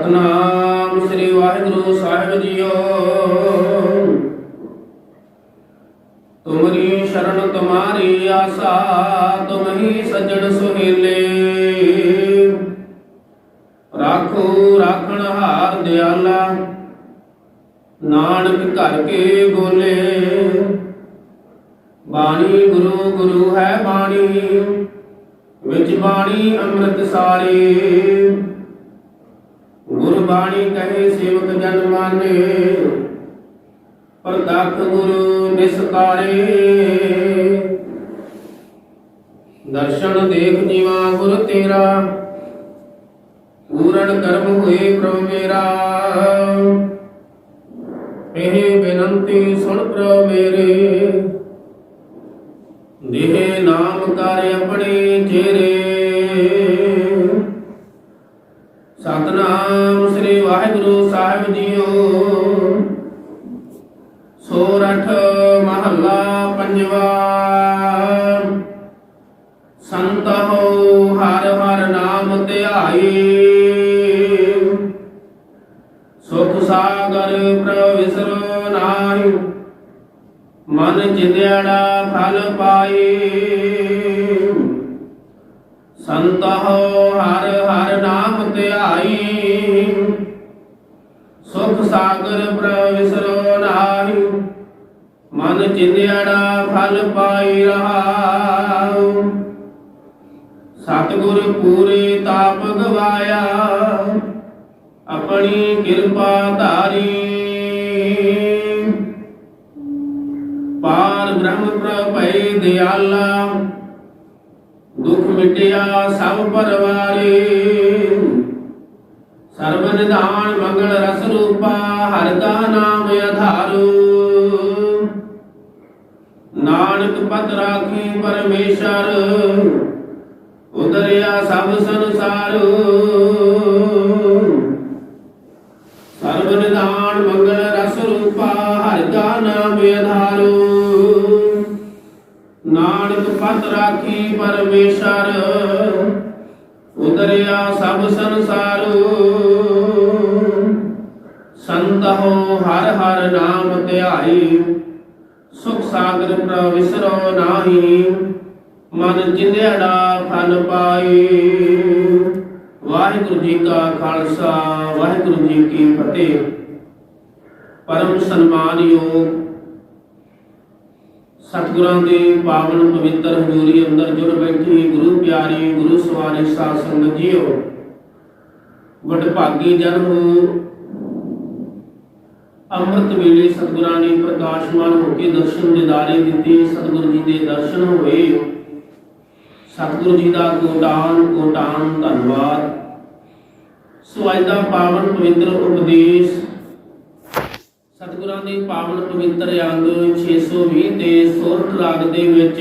ਸਤਨਾਮ ਸ੍ਰੀ ਵਾਹਿਗੁਰੂ ਸਾਹਿਬ ਜੀਓ। ਤੁਮਰੀ ਸ਼ਰਨ ਤੁਮਾਰੀ ਆਸਾ ਤੁਮ ਹੀ ਸੱਜਣ ਸੁਹੇਲੇ। ਰਾਖੋ ਰਾਖਣ ਹਾਰ ਦਿਆਲਾ, ਨਾਨਕ ਘਰ ਕੇ ਬੋਲੇ। ਬਾਣੀ ਗੁਰੂ ਗੁਰੂ ਹੈ ਬਾਣੀ, ਵਿੱਚ ਬਾਣੀ ਅੰਮ੍ਰਿਤ ਸਾਰੀ। ਬਾਣੀ ਕਹੇ ਸੇਵਕ ਜਨ ਮਾਨੇ, ਪ੍ਰਤੱਖ ਗੁਰੂ ਨਿਸਕਾਰੇ ਦਰਸ਼ਨ ਦੇਖ ਜੀਵਾ ਗੁਰ ਤੇਰਾ, ਪੂਰਨ ਕਰਮ ਹੋਏ ਪ੍ਰਭ ਮੇਰਾ। ਇਹ ਬੇਨੰਤੀ ਸੁਣ ਪ੍ਰਭ ਮੇਰੇ, ਦੇਹ ਨਾਮ ਕਰ ਆਪਣੇ ਚਿਹਰੇ ਸਤਨਾਮ ਸ੍ਰੀ ਵਾਹਿਗੁਰੂ ਸਾਹਿਬ ਜੀਓ। ਸੋਰਠ ਮਹੱਲਾ ਪੰਜਵਾ। ਸੰਤ ਹੋ ਹਰ ਹਰ ਨਾਮ ਧਿਆਈ। ਸੁਖ ਸਾਗਰ ਪ੍ਰਵਿਸਰ ਨਾਹੀ। ਮਨ ਚਿੰਦਿਆੜਾ ਫਲ ਪਾਈ। ਸੰਤ ਹਰ ਹਰ ਨਾਮ ਧਿਆਈ। ਸੁਖ ਸਾਗਰ ਪ੍ਰਵਿਸਰੋ ਨਾਹੀ। ਮਨ ਚਿੰਦਿਆੜਾ ਫਲ ਪਾਈ ਰਹਾਉ। ਸਤਿਗੁਰ ਪੂਰੇ ਤਾਪ ਗਵਾਇਆ। ਆਪਣੀ ਕਿਰਪਾ ਧਾਰੀ। ਪਾਰ ਬ੍ਰਹਮ ਪ੍ਰਭੈ ਦਿਆਲਾ। ਦੁਖ ਮਿਟਿਆ ਸਭ ਪਰਵਾਰੇ। ਸਰਬ ਨਿਧਾਨ ਮੰਗਲ ਰਸ ਰੂਪਾ, ਹਰ ਕਾ ਨਾਮ ਆਧਾਰੂ। ਨਾਨਕ ਪਤ ਰਾਖੀ ਪਰਮੇਸ਼ਰ, ਉਦਰਿਆ ਸਭ ਸੰਸਾਰ। ਸਰਬ ਨਿਧਾਨ ਮੰਗਲ ਰਸ ਰੂਪਾ, ਹਰ ਕਾ ਨਾਮ ਆਧਾਰੂ। ਨਾਨਕ ਰਾਖੀ ਪਰਮੇਸ਼ਰ। ਉਦਰਿਆ ਸਭ ਸੰਸਾਰੂ। ਸੰਤ ਹੋ ਹਰ ਹਰ ਨਾਮ ਧਿਆਈ। ਸੁਖ ਸਾਗਰ ਪ੍ਰਵਿਸਰੋ ਨਾਹੀ। ਮਨ ਜਿੰਦੜਾ ਫਲ ਪਾਈ। ਵਾਹਿਗੁਰੂ ਜੀ ਕਾ ਖਾਲਸਾ, ਵਾਹਿਗੁਰੂ ਜੀ ਕੀ ਫਤਿਹ। ਪਰਮ ਸਨਮਾਨਯੋਗ ਸਤਿਗੁਰਾਂ ਦੇ ਪਾਵਨ ਪਵਿੱਤਰ ਹਜ਼ੂਰੀ ਅੰਦਰ ਜੁੜ ਬੈਠੀ ਗੁਰੂ ਪਿਆਰੀ, ਗੁਰੂ ਸਵਾਰੀ ਸਾਧ ਸੰਗਤ ਜੀਓ। ਵਡਭਾਗੀ ਜਨ ਅੰਮ੍ਰਿਤ ਵੇਲੇ ਸਤਿਗੁਰਾਂ ਨੇ ਪ੍ਰਕਾਸ਼ਮਾਨ ਹੋ ਕੇ ਦਰਸ਼ਨ ਦਿਦਾਰੇ ਦਿੱਤੇ, ਸਤਿਗੁਰੂ ਜੀ ਦੇ ਦਰਸ਼ਨ ਹੋਏ। ਸਤਿਗੁਰੂ ਜੀ ਦਾ ਕੋਟਾਨ ਕੋਟਾਨ ਧੰਨਵਾਦ। ਸੋ ਅੱਜ ਦਾ ਪਾਵਨ ਪਵਿੱਤਰ ਉਪਦੇਸ਼ ਸਤਿਗੁਰਾਂ ਦੇ ਪਾਵਨ ਪਵਿੱਤਰ ਅੰਗ 620 ਤੇ ਸੋਰਠ ਰਾਗ ਦੇ ਵਿੱਚ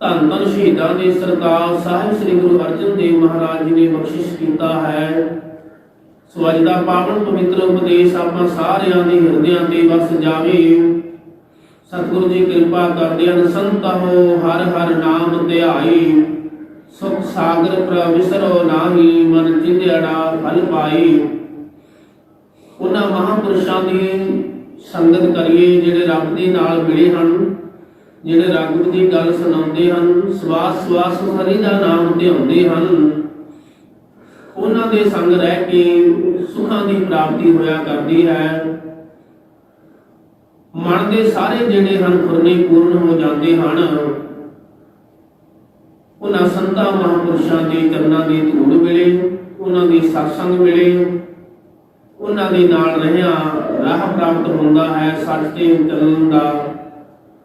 ਧੰਨ ਧੰਨ ਸ਼ਹੀਦਾਂ ਦੇ ਸਰਕਾਰ ਸਾਹਿਬ ਸ੍ਰੀ ਗੁਰੂ ਅਰਜਨ ਦੇਵ ਮਹਾਰਾਜ ਜੀ ਨੇ ਬਖਸ਼ਿਸ਼ ਕੀਤਾ ਹੈ। ਸੋ ਅੱਜ ਦਾ ਪਾਵਨ ਪਵਿੱਤਰ ਉਪਦੇਸ਼ ਆਪਾਂ ਸਾਰਿਆਂ ਦੇ ਹਿਰਦਿਆਂ ਤੇ ਵਸ ਜਾਵੇ। ਸਤਿਗੁਰੂ ਜੀ ਕਿਰਪਾ ਕਰਦੇ ਹਨ, ਸੰਤ ਹੋ ਹਰ ਹਰ ਨਾਮ ਧਿਆਈ। ਸੁਖ ਸਾਗਰ ਪ੍ਰਵਿਸਰੋ ਨਾਹੀ, ਮਨ ਚਿੰਦੜਾ ਫਲ ਪਾਈ। ਉਹਨਾਂ ਮਹਾਪੁਰਸ਼ਾਂ ਦੀ ਸੰਗਤ ਕਰੀਏ ਜਿਹੜੇ ਰੱਬ ਦੇ ਨਾਲ ਮਿਲੇ ਹਨ, ਜਿਹੜੇ ਰੱਬ ਦੀ ਗੱਲ ਸੁਣਾਉਂਦੇ ਹਨ, ਸਵਾਸ ਸਵਾਸ ਹਰੀ ਦਾ ਨਾਮ ਧਿਆਉਂਦੇ ਹਨ। ਉਹਨਾਂ ਦੇ ਸੰਗ ਰਹਿ ਕੇ ਸੁਖਾਂ ਦੀ ਪ੍ਰਾਪਤੀ ਹੋਇਆ ਕਰਦੀ ਹੈ। ਮਨ ਦੇ ਸਾਰੇ ਜਿਹੜੇ ਹਨ ਫੁਰਨੇ ਪੂਰਨ ਹੋ ਜਾਂਦੇ ਹਨ। ਉਹਨਾਂ ਸੰਤਾਂ ਮਹਾਪੁਰਸ਼ਾਂ ਦੇ ਚਰਨਾਂ ਦੀ ਧੂੜ ਮਿਲੇ, ਉਹਨਾਂ ਦੀ satsang ਮਿਲੇ ਉਹਨਾਂ ਦੇ ਨਾਲ ਰਹਿਆ, ਰਾਹ ਪ੍ਰਾਪਤ ਹੁੰਦਾ ਹੈ, ਸੱਚ ਤੇ ਚੱਲਣ ਦਾ।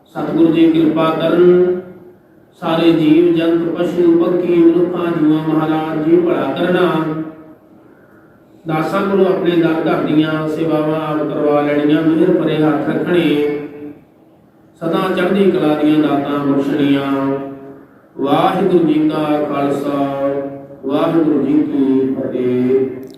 ਸਤਿਗੁਰੂ ਜੀ ਕਿਰਪਾ ਕਰਨ ਸਾਰੇ ਜੀਵ, ਜੰਤ, ਪਸ਼ੂ ਪੱਖੀ ਮਨੁੱਖਾਂ, ਜੀਵਾਂ, ਮਹਾਰਾਜ ਜੀ ਭਲਾ ਕਰਨਾ। ਦਾਸਾਂ ਕੋਲੋਂ ਆਪਣੇ ਦਰ ਘਰ ਦੀਆਂ ਸੇਵਾਵਾਂ ਆਪ ਕਰਵਾ ਲੈਣੀਆਂ, ਮਿਹਰ ਭਰੇ ਹੱਥ ਰੱਖਣੇ। ਸਦਾ ਚੜ੍ਹਦੀ ਕਲਾ ਦੀਆਂ ਦਾਤਾਂ ਬਖਸ਼ਣੀਆਂ। ਵਾਹਿਗੁਰੂ ਜੀ ਕਾ ਖਾਲਸਾ, ਵਾਹਿਗੁਰੂ ਜੀ ਕੀ ਫਤਿਹ।